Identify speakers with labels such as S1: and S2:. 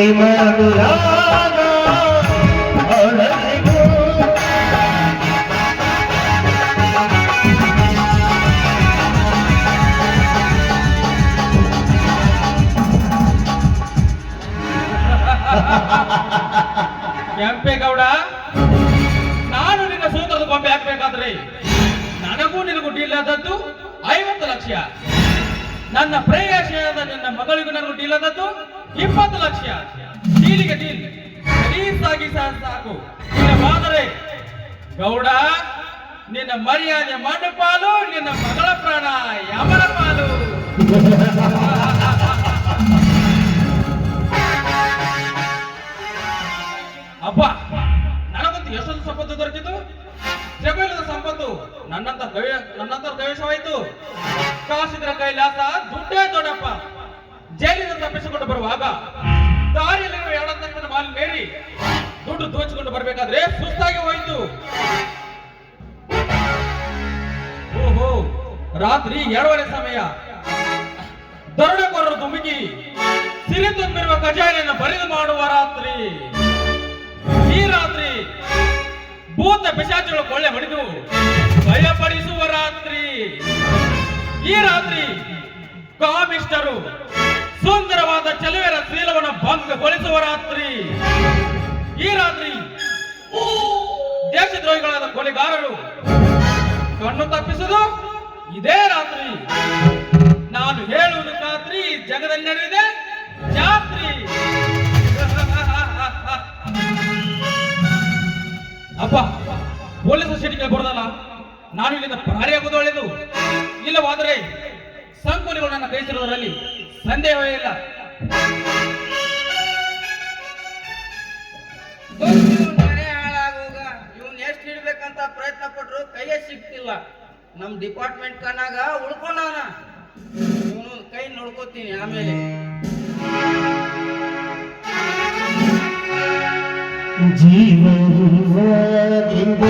S1: ಹೊರಳಿಗೋ
S2: ಕೆಂಪೇಗೌಡ ನಾನು ನಿನ್ನ ಸೂತ್ರದ ಗೊಂಬೆ ಹಾಕ್ಬೇಕಾದ್ರೆ ನನಗೂ ನಿನಗೂ ಡೀಲ್ ಆದದ್ದು ಐವತ್ತು ಲಕ್ಷ. ನನ್ನ ಪ್ರೇಯಸಿಯಾದ ನಿನ್ನ ಮಗಳಿಗೂ ನನಗೂ ಡೀಲ್ ಆದದ್ದು ಇಪ್ಪತ್ತು ಲಕ್ಷ. ಡೀಲಿಗೆ ಡೀಲ್ ಸಾಕು ಇಲ್ಲವಾದರೆ ಗೌಡ, ನಿನ್ನ ಮರ್ಯಾದೆ ಮಣ್ಣು ಪಾಲು ನಿನ್ನ ಮಗಳ ಪ್ರಾಣ ಯಮನ ಪಾಲು? ಅಪ್ಪ ನನಗಂತೂ ಎಷ್ಟೊಂದು ಸಂಪತ್ತು ದೊರಕಿತು? ಜಗಲದ ಸಂಪತ್ತು ನನ್ನಂತ ನನ್ನಂತ ದೈವಶವಾಯಿತು ಕಾಸಿದ್ರ ಕೈಲಾಸ ದುಡ್ಡೇ ದೊಡ್ಡಪ್ಪ. ಜೈಲಿನ ತಪ್ಪಿಸಿಕೊಂಡು ಬರುವಾಗ ಬರಬೇಕಾದ್ರೆ ಸುಸ್ತಾಗಿ ಹೋಯ್ತು. ಓಹೋ, ರಾತ್ರಿ ಎರಡೂವರೆ ಸಮಯ. ದರುಣಕೋರರು ಧುಮುಕಿ ಸಿರಿ ತುಂಬಿರುವ ಖಜಾನೆಯನ್ನು ಬರಿದು ಮಾಡುವ ರಾತ್ರಿ. ಈ ರಾತ್ರಿ ಭೂತ ಪಿಶಾಚಿಗಳು ಕೊಳ್ಳೆ ಹೊಡೆದು ಭಯಪಡಿಸುವ ರಾತ್ರಿ. ಈ ರಾತ್ರಿ ಕಾಮಿಷ್ಟರು ಸುಂದರವಾದ ಚಲುವೆರ ಶೀಲವನ್ನು ಭಂಗಗೊಳಿಸುವ ರಾತ್ರಿ. ಈ ರಾತ್ರಿ ಕೊಲೆಗಾರರು ಕಣ್ಣು ತಪ್ಪಿಸುವುದು ಇದೇ ರಾತ್ರಿ. ನಾನು ಹೇಳುವುದು ರಾತ್ರಿ ಜಗದಲ್ಲಿ ನಡೆದಿದೆ ಜಾತ್ರಿ. ಅಪ್ಪ, ಪೊಲೀಸ್ ಸ್ಟೇಷನ್ಗೆ ಬರೋದಲ್ಲ. ನಾನು ಇಲ್ಲಿಂದ ಆಗುವುದು ಒಳ್ಳೆಯದು. ಇಲ್ಲವಾದರೆ ಸಂಕುಲಿಗಳು ನನ್ನ ಕೈಸಿರುವುದರಲ್ಲಿ ಸಂದೇಹವೇ ಇಲ್ಲ.
S3: ಕೈಯೇ ಸಿಗ್ತಿಲ್ಲ ನಮ್ ಡಿಪಾರ್ಟ್ಮೆಂಟ್ ಕಣ್ಣಾಗ ಉಳ್ಕೊಂಡವನ ಇವನು ಕೈ ನೋಡ್ಕೋತೀನಿ ಆಮೇಲೆ.
S1: ಜೀವನದಿಂದ